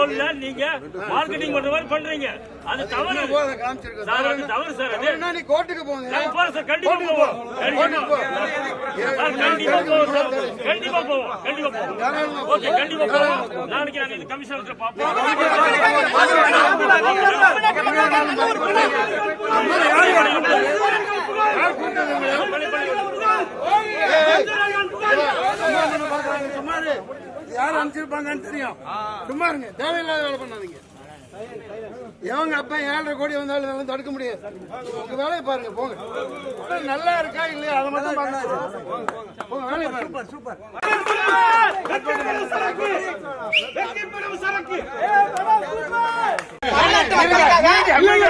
ரோல்ல நீங்க மார்க்கெட்டிங் பண்ற மாதிரி பண்றீங்க அது தவறு சார் அது தவறு சார் அது நீ கோர்ட்டுக்கு போங்க போறோம் சார் கண்டிப்பா போவோம் கண்டிப்பா போவோம் சார் கண்டிப்பா போவோம் கண்டிப்பா போவோம் ஓகே கண்டிப்பா போவோம் நாளைக்கு நாங்க இந்த கமிஷனர் பார்ப்போம் சும்மா இரு. யார் அனுப்பிச்சிருப்பாங்கன்னு தெரியும். சும்மா இருங்க தேவையில்லாத வேலை பண்ணாதீங்க. எவங்க அப்பா ஏழரை கோடி வந்தாலும் தடுக்க முடியாது. உங்க வேலையை பாருங்க போங்க. நல்லா இருக்கா இல்லையா? அதை மட்டும் போங்க வேலையை பாருங்க. சூப்பர்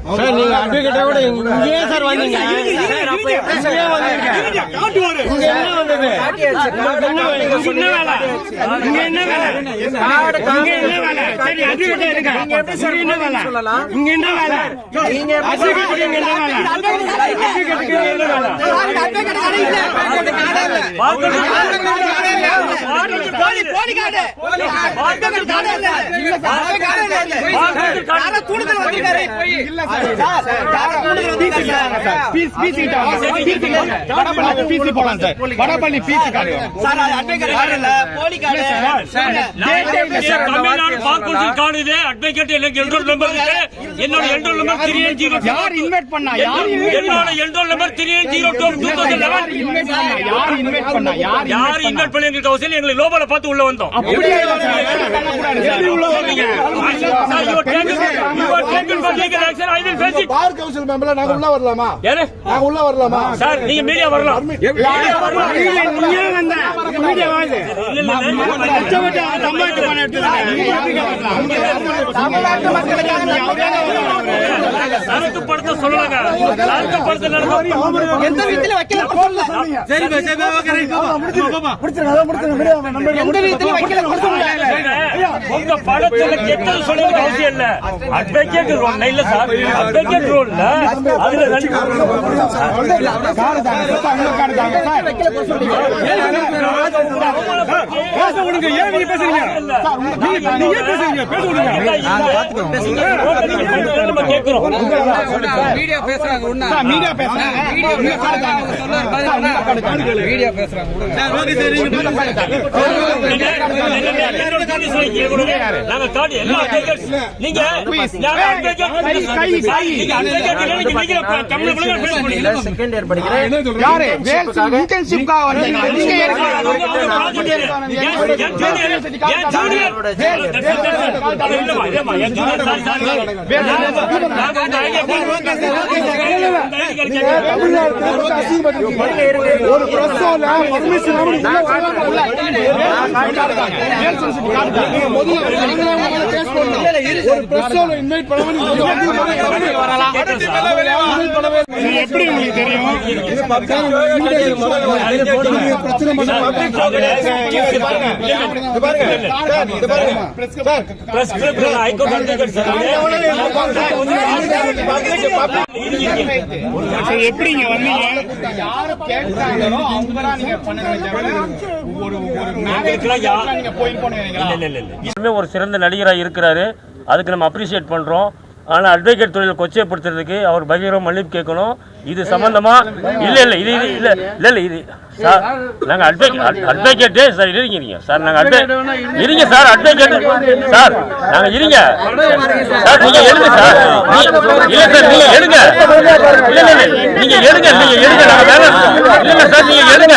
சார் நீங்க அட்வொகேட்டா கூட இங்கேயே சார் வந்தீங்க இங்கேயே வந்தீங்க? இங்க என்ன வந்தது இங்க என்ன வேலை இங்க என்ன வேலை? இங்க என்ன வேலை? சரி அட்வொகேட்டா இருங்க. நீங்க எப்படி சார் என்ன வேலை? சொல்லலாம்? இங்க என்ன வேலை? நீங்க இங்க என்ன வேலை? அட்வொகேட்டுக்கு என்ன வேலை? அட்வொகேட் எனக்கு என்ரோல் நம்பர் இருக்கு என்னோட enrol number three eight zero யார் இன்வைட் பண்ணா யார் என்னோட enrol number three eight zero two two thousand eleven யார் இன்வைட் பண்ணா யார் யார் இன்வைட் பண்ணி எங்களுக்கு அவசியம் எங்களை லோபால பார்த்து உள்ள வந்தோம் அப்படியே பார் கவுன்சில் மெம்பர்ல நாங்க உள்ள வரலாமா? நாங்க உள்ள வரலாமா? சார் நீங்க மீடியா வரலாம். நீங்க வந்த மீடியா வாங்க இல்ல, சரக்கு படத்தை சொல்லலாங்க சரக்கு படத்தை எந்த விதத்துல வைக்கல சரி. எந்த விதத்துல வைக்கல உங்க படத்துல கெட்டது சொல்றது அவசியம் இல்ல அட்வொகேட் ரோல் இல்ல சார் அட்வொகேட் ரோல்ல அதுல பேச விடுங்க ஏன் நீங்க பேசுறீங்க நீங்க பேசுறீங்க பேச விடுங்க நம்ம கேட்கிறோம் மீடியா பேசுறாங்க மீடியா பேசுறாங்க மீடியா பேசுறாங்க நாங்க எல்லா நீங்க செகண்ட் இயர் படிக்கிறேன் யாரு இன்டர்ன்ஷிப்காக வந்தீங்க நீங்க ஒரு பிரஸ்ஸோல பர்மிஷன் ஒரு பிரஸ்ஸோல இன்வைட் எப்படி உங்களுக்கு தெரியும் சரி, எப்படி இங்க வந்தீங்க? யாரு கேட்டாங்களோ அவங்க தான் நீங்க பண்ணுங்க ஒரு ஒரு நீங்க போயிருப்போம் எல்லாமே ஒரு சிறந்த நடிகராக இருக்கிறாரு. அதுக்கு நம்ம அப்ரிஷியேட் பண்ணுறோம் ஆனால் அட்வொகேட் தொழிலை கொச்சைப்படுத்துறதுக்கு அவர் பகிரவ மன்னிப்பு கேட்கணும் இது சம்பந்தமா இல்ல இல்ல இது இது இல்ல இல்ல இல்ல இது சார் நாங்க அட்வொகேட் அட்வொகேட்டே சார் இருங்க இருங்க சார் நாங்க அட்வொகேட் இருங்க சார் அட்வொகேட் சார் நாங்க இருங்க சார் நீங்க எடுங்க சார் இல்ல சார் நீங்க எடுங்க இல்ல இல்ல இல்ல நீங்க எடுங்க நீங்க எடுங்க நாங்க வேலை இல்ல சார் நீங்க எடுங்க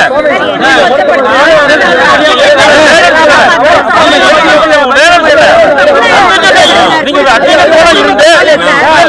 நீங்க ஒரு அட்வொகேட்டோட இருந்து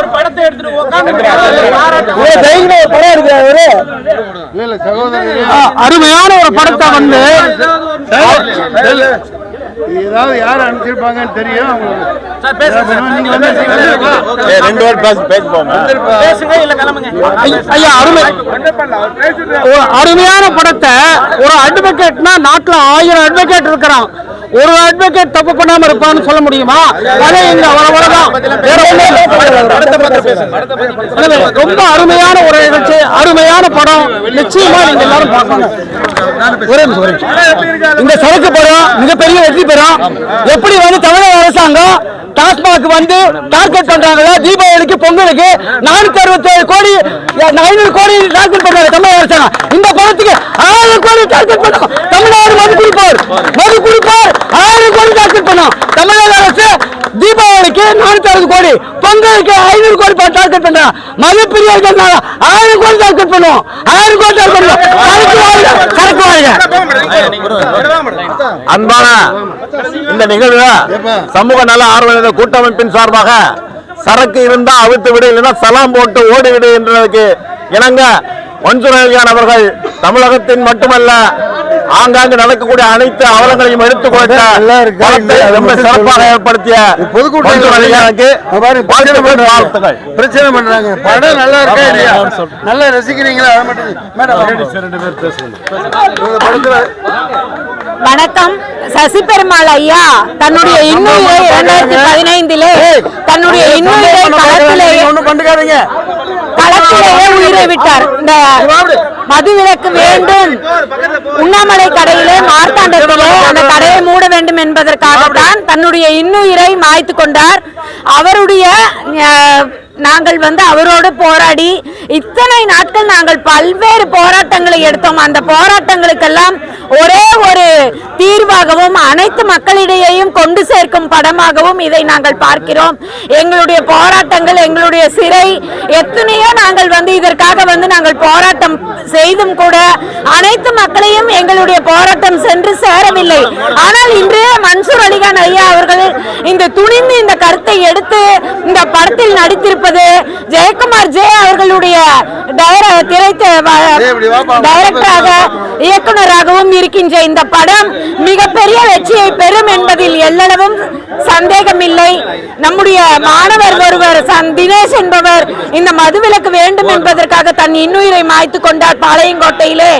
ஒரு படத்தை எடுத்துட்டு உட்காந்து அருமையான ஒரு படத்தை வந்து ஏதாவது யார் அனுப்பிச்சிருப்பாங்கன்னு தெரியும். அவங்களுக்கு நீங்க வந்து ரெண்டு பேர் பேச பேச ஐயா அருமை. ஒரு அருமையான படத்தை ஒரு அட்வொகேட்னா நாட்டுல ஆயிரம் அட்வொகேட் இருக்கிறான். ஒரு அட்வொகேட் தப்பு பண்ணாம இருப்பான்னு சொல்ல முடியுமா? அதே இங்க அவ்வளவுதான் ரொம்ப அருமையான ஒரு நிகழ்ச்சி அருமையான படம். நிச்சயமா நீங்க எல்லாரும் பார்க்கணும். ஒரே நிமிஷம், ஒரே நிமிஷம். இந்த சரக்கு படம் மிகப்பெரிய வெற்றி பெறும். எப்படி வந்து தமிழக அரசாங்கம் டாஸ்மாக் வந்து டார்கெட் பண்றாங்களோ? தீபாவளிக்கு பொங்கலுக்கு நானூத்தி அறுபத்தி ஏழு கோடி ஐநூறு கோடி டார்கெட் பண்றாங்க தமிழக அரசாங்கம். இந்த படத்துக்கு ஆயிரம் கோடி டார்கெட் பண்ணும். தமிழ்நாடு மது குடிப்போர் மது குடிப்போர் ஆயிரம் கோடி டார்கெட் பண்ணும். தமிழக அரசு தீபாவளிக்கு நானூத்தி அறுபது கோடி. பொங்கலுக்கு ஐநூறு கோடி டார்கெட் பண்றாங்க மது ஆயிரம் கோடி டார்கெட் பண்ணுவோம் ஆயிரம் கோடி டார்கெட் பண்ணுவோம் கணக்கு அன்பான இந்த நிகழ்வு சமூக நல ஆர்வலர் கூட்டமைப்பின் சார்பாக சரக்கு இருந்தா அவித்து விடு இல்லைன்னா சலாம் போட்டு ஓடிவிடு என்றதுக்கு இணங்க மன்சூர் அவர்கள் தமிழகத்தின் மட்டுமல்ல ஆங்காங்கு நடக்கக்கூடிய அனைத்து அவலங்களையும் எடுத்துக் கொடுத்த ரொம்ப சிறப்பாக ஏற்படுத்திய வாழ்த்துக்கள் பிரச்சனை பண்றாங்க. படம் நல்லா இருக்கா இல்லையா? நல்லா ரசிக்கிறீங்களா? அதை மட்டும் மேடம் இந்த படத்துல வணக்கம். சசி பெருமாள் ஐயா தன்னுடைய இன்னுயிரை இரண்டாயிரத்தி பதினைந்திலே தன்னுடைய இன்னுயிரை கண்டுக்காதீங்க களத்திலேயே உயிரை விட்டார். இந்த மதுவிலக்கு வேண்டும் உண்ணாமலை கடையிலே மார்த்தாண்டத்திலே அந்த கடையை மூட வேண்டும் என்பதற்காகத்தான் தன்னுடைய இன்னுயிரை மாய்த்து கொண்டார். அவருடைய நாங்கள் வந்து அவரோடு போராடி இத்தனை நாட்கள் நாங்கள் பல்வேறு போராட்டங்களை எடுத்தோம் அந்த போராட்டங்களுக்கெல்லாம் ஒரே ஒரு தீர்வாகவும் அனைத்து மக்களிடையேயும் கொண்டு சேர்க்கும் படமாகவும் இதை நாங்கள் பார்க்கிறோம். எங்களுடைய போராட்டங்கள் எங்களுடைய சிறை எத்தனையோ நாங்கள் வந்து இதற்காக வந்து நாங்கள் போராட்டம் செய்தும் கூட அனைத்து மக்களையும் எங்களுடைய போராட்டம் சென்று சேரவில்லை. ஆனால் இன்று மன்சூர் அலிகான் ஐயா அவர்கள் இந்த துணிந்து இந்த கருத்தை எடுத்து இந்த படத்தில் நடித்திருப்பது ஜெயக்குமார் ஜே அவர்களுடைய டைர- திரை டைரக்டராக இயக்குனராகவும் இருக்கின்ற இந்த படம் மிகப்பெரிய வெற்றியை பெறும் என்பதில் எல்லளவும் சந்தேகமில்லை. நம்முடைய மாணவர் ஒருவர் தினேஷ் என்பவர் இந்த மதுவிலக்கு வேண்டும் என்பதற்காக தன் இன்னுயிரை மாய்த்து கொண்டார் பாளையங்கோட்டையிலே.